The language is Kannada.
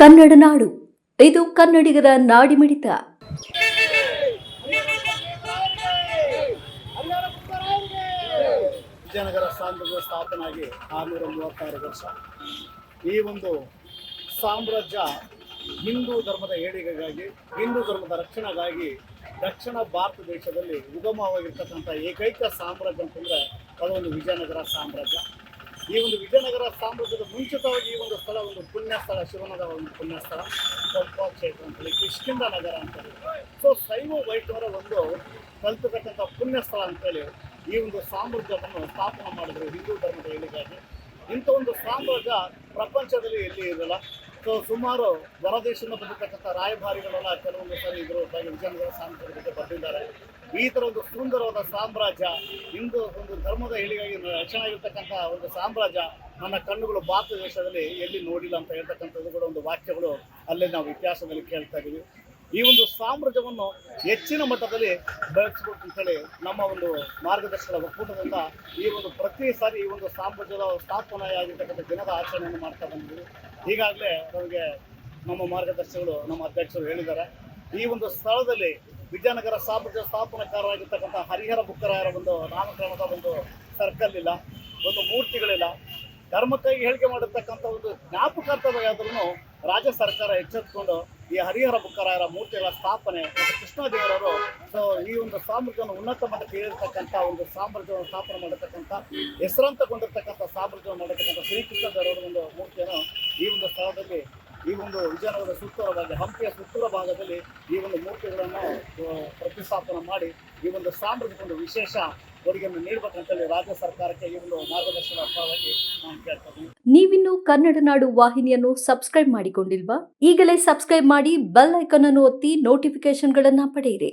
ಕನ್ನಡ ನಾಡು. ಇದು ಕನ್ನಡಿಗರ ನಾಡಿಮಿಡಿತ ವಿಜಯನಗರ ಸಾಮ್ರಾಜ್ಯ ಸ್ಥಾಪನಾಗಿ ಆರುನೂರ ಮೂವತ್ತಾರು ವರ್ಷ. ಈ ಒಂದು ಸಾಮ್ರಾಜ್ಯ ಹಿಂದೂ ಧರ್ಮದ ಏಳಿಗೆಗಾಗಿ, ಹಿಂದೂ ಧರ್ಮದ ರಕ್ಷಣೆಗಾಗಿ ದಕ್ಷಿಣ ಭಾರತ ದೇಶದಲ್ಲಿ ಉಗಮವಾಗಿರ್ತಕ್ಕಂಥ ಏಕೈಕ ಸಾಮ್ರಾಜ್ಯ ಅಂತಂದರೆ ಅದೊಂದು ವಿಜಯನಗರ ಸಾಮ್ರಾಜ್ಯ. ಈ ಒಂದು ವಿಜಯನಗರ ಸಾಮ್ರಾಜ್ಯದ ಮುಂಚಿತವಾಗಿ ಈ ಒಂದು ಸ್ಥಳ ಒಂದು ಪುಣ್ಯ ಸ್ಥಳ ಶಿವನದ ಒಂದು ಪುಣ್ಯ ಸ್ಥಳ ಪಂಪ ಕ್ಷೇತ್ರ ಅಂತೇಳಿ ಕಿಷ್ಕಿಂದ ನಗರ ಅಂತೇಳಿ ಸೊ ಶೈವ ವೈಷ್ಣವರ ಒಂದು ಕಲ್ತಕ್ಕಂಥ ಪುಣ್ಯ ಸ್ಥಳ ಅಂತೇಳಿ ಈ ಒಂದು ಸಾಮ್ರಾಜ್ಯವನ್ನು ಸ್ಥಾಪನೆ ಮಾಡಿದ್ರು ಹಿಂದೂ ಧರ್ಮದ ಏಳಿಗಾಗಿ ಇಂಥ ಒಂದು ಸಾಮ್ರಾಜ್ಯ ಪ್ರಪಂಚದಲ್ಲಿ ಎಲ್ಲಿ ಇರಲ್ಲ. ಸೊ ಸುಮಾರು ಹೊರದೇಶದಿಂದ ಬಂದಿರತಕ್ಕಂಥ ರಾಯಭಾರಿಗಳೆಲ್ಲ ಕೆಲವೊಂದು ಸರಿ ಇದ್ರು ವಿಜಯನಗರ ಸಾಮ್ರಾಜ್ಯದ ಬಗ್ಗೆ ಬರೆದಿದ್ದಾರೆ. ಈ ಥರ ಒಂದು ಸುಂದರವಾದ ಸಾಮ್ರಾಜ್ಯ, ಹಿಂದೂ ಒಂದು ಧರ್ಮದ ಹೇಳಿಗಾಗಿ ರಕ್ಷಣೆ ಆಗಿರ್ತಕ್ಕಂಥ ಒಂದು ಸಾಮ್ರಾಜ್ಯ ನನ್ನ ಕಣ್ಣುಗಳು ಭಾರತ ದೇಶದಲ್ಲಿ ಎಲ್ಲಿ ನೋಡಿಲ್ಲ ಅಂತ ಹೇಳ್ತಕ್ಕಂಥದ್ದು ಕೂಡ ಒಂದು ವಾಕ್ಯಗಳು ಅಲ್ಲೇ ನಾವು ಇತಿಹಾಸದಲ್ಲಿ ಕೇಳ್ತಾ ಇದೀವಿ ಈ ಒಂದು ಸಾಮ್ರಾಜ್ಯವನ್ನು ಹೆಚ್ಚಿನ ಮಟ್ಟದಲ್ಲಿ ಬೆಳೆಸಬೇಕು ಅಂತೇಳಿ ನಮ್ಮ ಒಂದು ಮಾರ್ಗದರ್ಶನ ಒಕ್ಕೂಟದಿಂದ ಈ ಒಂದು ಪ್ರತಿ ಸಾರಿ ಈ ಒಂದು ಸಾಮ್ರಾಜ್ಯದ ಸ್ಥಾಪನೆಯಾಗಿರ್ತಕ್ಕಂಥ ದಿನದ ಆಚರಣೆಯನ್ನು ಮಾಡ್ತಾ ಬಂದಿದ್ದೀವಿ. ಈಗಾಗಲೇ ನಮಗೆ ನಮ್ಮ ಮಾರ್ಗದರ್ಶಿಗಳು ನಮ್ಮ ಅಧ್ಯಕ್ಷರು ಹೇಳಿದ್ದಾರೆ. ಈ ಒಂದು ಸ್ಥಳದಲ್ಲಿ ವಿಜಯನಗರ ಸಾಮ್ರಾಜ್ಯ ಸ್ಥಾಪನಾಕಾರರಾಗಿರ್ತಕ್ಕಂಥ ಹರಿಹರ ಬುಕ್ಕರಾಯರ ಒಂದು ನಾಮಕರಣದ ಒಂದು ಸರ್ಕಲ್ ಇಲ್ಲ, ಒಂದು ಮೂರ್ತಿಗಳಿಲ್ಲ. ಧರ್ಮಕ್ಕಾಗಿ ಹೇಳಿಕೆ ಮಾಡಿರ್ತಕ್ಕಂಥ ಒಂದು ಜ್ಞಾಪಕಾರ್ಥವಾದ್ರೂ ರಾಜ್ಯ ಸರ್ಕಾರ ಎಚ್ಚೆತ್ತುಕೊಂಡು ಈ ಹರಿಹರ ಬುಕ್ಕರಾಯರ ಮೂರ್ತಿಗಳ ಸ್ಥಾಪನೆ ಕೃಷ್ಣದೇವರವರು ಸೊ ಈ ಒಂದು ಸಾಮ್ರಾಜ್ಯವನ್ನು ಉನ್ನತ ಮಟ್ಟಕ್ಕೆ ಏರಿರ್ತಕ್ಕಂಥ ಒಂದು ಸಾಮ್ರಾಜ್ಯವನ್ನು ಸ್ಥಾಪನೆ ಮಾಡಿರ್ತಕ್ಕಂಥ ಹೆಸರಂತಗೊಂಡಿರ್ತಕ್ಕಂಥ ಸಾಮ್ರಾಜ್ಯವನ್ನು ಮಾಡಿರ್ತಕ್ಕಂಥ ಶ್ರೀಕೃಷ್ಣದೇವರ ಒಂದು ಮೂರ್ತಿಯನ್ನು ಈ ಒಂದು ಸ್ಥಳದಲ್ಲಿ, ಈ ಒಂದು ವಿಜಯನಗರದ ಸುತ್ತೂರ ಭಾಗ ಹಂಪಿಯ ಸುತ್ತೂರ ಭಾಗದಲ್ಲಿ ಈ ಒಂದು ಮೂರ್ತಿಗಳನ್ನು ಪ್ರತಿಷ್ಠಾಪನೆ ಮಾಡಿ ಈ ಒಂದು ಸಾಮ್ರಾಜ್ಯಕ್ಕೊಂದು ವಿಶೇಷ ಕೊಡುಗೆಯನ್ನು ನೀಡಬೇಕಂತೇಳಿ ರಾಜ್ಯ ಸರ್ಕಾರಕ್ಕೆ ಒಂದು ಮಾರ್ಗದರ್ಶನ ನೀವಿನ್ನು ಕನ್ನಡ ನಾಡು ವಾಹಿನಿಯನ್ನು ಸಬ್ಸ್ಕ್ರೈಬ್ ಮಾಡಿಕೊಂಡಿಲ್ವಾ? ಈಗಲೇ ಸಬ್ಸ್ಕ್ರೈಬ್ ಮಾಡಿ ಬೆಲ್ ಐಕಾನ್ ಅನ್ನು ಒತ್ತಿ ನೋಟಿಫಿಕೇಶನ್ಗಳನ್ನು ಪಡೆಯಿರಿ.